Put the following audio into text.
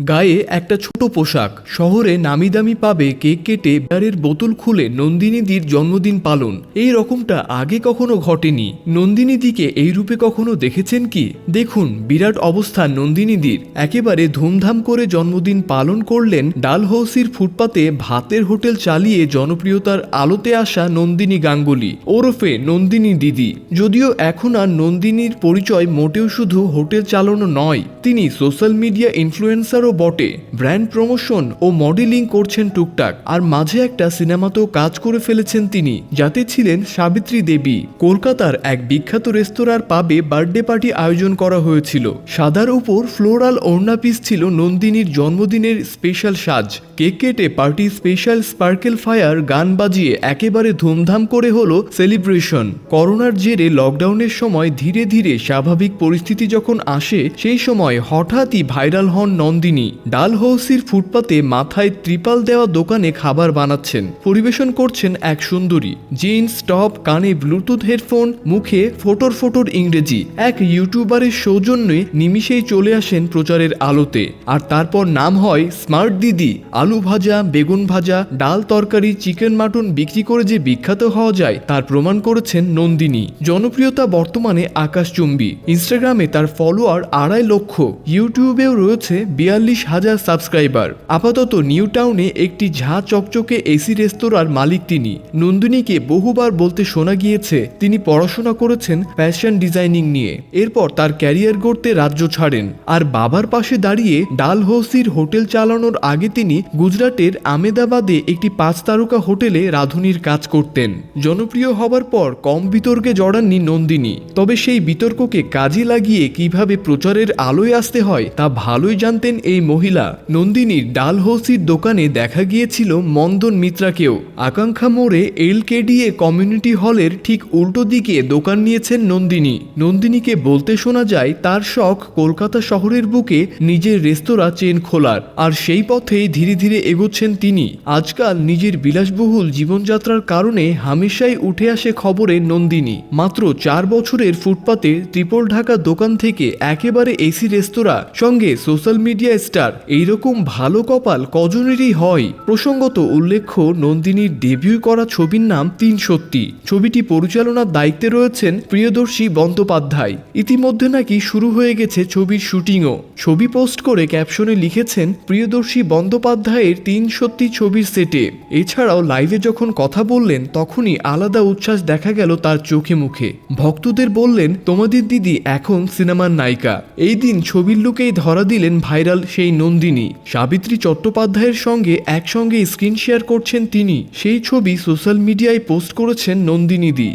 গায়ে একটা ছোট পোশাক। শহরে নামি দামি পাবে কেক কেটে বিয়ারের বোতল খুলে নন্দিনীদির জন্মদিন পালন। এই রকমটা আগে কখনো ঘটেনি। নন্দিনীদিকে এই রূপে কখনো দেখেছেন কি? দেখুন, বিরাট অবস্থা নন্দিনীদির। একেবারে ধুমধাম করে জন্মদিন পালন করলেন ডালহৌসির ফুটপাতে ভাতের হোটেল চালিয়ে জনপ্রিয়তার আলোতে আসা নন্দিনী গাঙ্গুলি, ওরফে নন্দিনী দিদি যদিও এখন আর নন্দিনীর পরিচয় মোটেও শুধু হোটেল চালানো নয়, তিনি সোশ্যাল মিডিয়া ইনফ্লুয়েন্সারও বটে। ব্র্যান্ড প্রমোশন ও মডেলিং করছেন টুকটাক। আর মাঝে একটা সিনেমাতেও কাজ করে ফেলেছেন তিনি, যাতে ছিলেন সাবিত্রী দেবী। কলকাতার এক বিখ্যাত রেস্তোরাঁর পাবে বার্থডে পার্টি আয়োজন করা হয়েছিল। সাদার উপর ফ্লোরাল ওড়না পিস ছিল নন্দিনীর জন্মদিনের স্পেশাল সাজ। কেক কেটে party special sparkle fire gun বাজিয়ে একেবারে ধুমধাম করে হলো সেলিব্রেশন। করোনার জেরে লকডাউনের সময় ধীরে ধীরে স্বাভাবিক পরিস্থিতি যখন আসে, সেই সময় হঠাৎই ভাইরাল হন নন্দিনী। ডালহৌসির ফুটপাতে মাথায় ত্রিপাল দেওয়া দোকানে খাবার বানাচ্ছেন। পরিবেশন করছেন এক সুন্দরী। জিন্স, টপ, কানে ব্লুটুথ হেডফোন, মুখে ফোটর ফোটর ইংরেজি। এক ইউটিউবারের সৌজন্যে নিমিষেই চলে আসেন প্রচারের আলোতে। আর তারপর নাম হয় স্মার্ট দিদি। আলু ভাজা, বেগুন ভাজা, ডাল তরকারি, চিকেন মাটন বিক্রি করে যে বিখ্যাত হওয়া যায়, তার প্রমাণ করেছেন নন্দিনী। জনপ্রিয়তা বর্তমানে আকাশচুম্বী। ইনস্টাগ্রামে তার ফলোয়ার আড়াই লক্ষ। ইউটিউবেও রয়েছে বিয়াল্লিশ হাজার সাবস্ক্রাইবার। আপাতত নিউ টাউনে একটি ঝা চকচকে এসি রেস্তোরাঁর মালিক তিনি। নন্দিনীকে বহুবার বলতে শোনা গিয়েছে, তিনি পড়াশোনা করেছেন ফ্যাশন ডিজাইনিং নিয়ে। এরপর তার ক্যারিয়ার গড়তে রাজ্য ছাড়েন। আর বাবার পাশে দাঁড়িয়ে ডালহৌসির হোটেল চালানোর আগে তিনি গুজরাটের আমেদাবাদে একটি পাঁচ তারকা হোটেলে রাঁধুনির কাজ করতেন। জনপ্রিয় হবার পর কম বিতর্কে জড়াননি নন্দিনী। তবে সেই বিতর্ককে কাজে লাগিয়ে কীভাবে প্রচারের আলোয় আসতে হয় তা ভালোই জানতেন এই মহিলা নন্দিনীর ডালহৌসির দোকানে দেখা গিয়েছিল মন্দন মিত্রাকেও। আকাঙ্ক্ষা মোড়ে এলকেডিএ কমিউনিটি হলের ঠিক উল্টো দিকে দোকান নিয়েছেন নন্দিনী। নন্দিনীকে বলতে শোনা যায়, তার শখ কলকাতা শহরের বুকে নিজের রেস্তোরাঁ চেন খোলার, আর সেই পথেই ধীরে ধীরে এগোচ্ছেন তিনি। আজকাল নিজের বিলাসবহুল জীবনযাত্রার কারণে হামেশাই উঠে আসে খবরে নন্দিনী। মাত্র চার বছরের ফুটপাতে ত্রিপল ঢাকা দোকান থেকে একেবারে এসি রেস্তোরাঁ, সঙ্গে সোশ্যাল মিডিয়া স্টার এইরকম ভালো কপাল কজনেরই হয়। প্রসঙ্গত উল্লেখ্য, নন্দিনীর ডেবিউ করা ছবির নাম তিন সত্যি ছবিটি পরিচালনার দায়িত্বে রয়েছেন প্রিয়দর্শী বন্দ্যোপাধ্যায়। ইতিমধ্যে নাকি শুরু হয়ে গেছে ছবির শুটিংও। ছবি পোস্ট করে ক্যাপশনে লিখেছেন, প্রিয়দর্শী বন্দ্যোপাধ্যায়ের তিন সত্যি ছবির সেটে। এছাড়াও লাইভে যখন কথা বললেন, তখনই আলাদা উচ্ছ্বাস দেখা গেল তার চোখে মুখে। ভক্তদের বললেন, তোমাদের দিদি এখন সিনেমার নায়িকা। এই দিন ছবির লুকেই ধরা দিলেন ভাইরাল সেই নন্দিনী। সাবিত্রী চট্টোপাধ্যায়ের সঙ্গে একসঙ্গে স্ক্রিন শেয়ার করছেন তিনি। সেই ছবি সোশ্যাল মিডিয়ায় পোস্ট করেছেন নন্দিনী দি।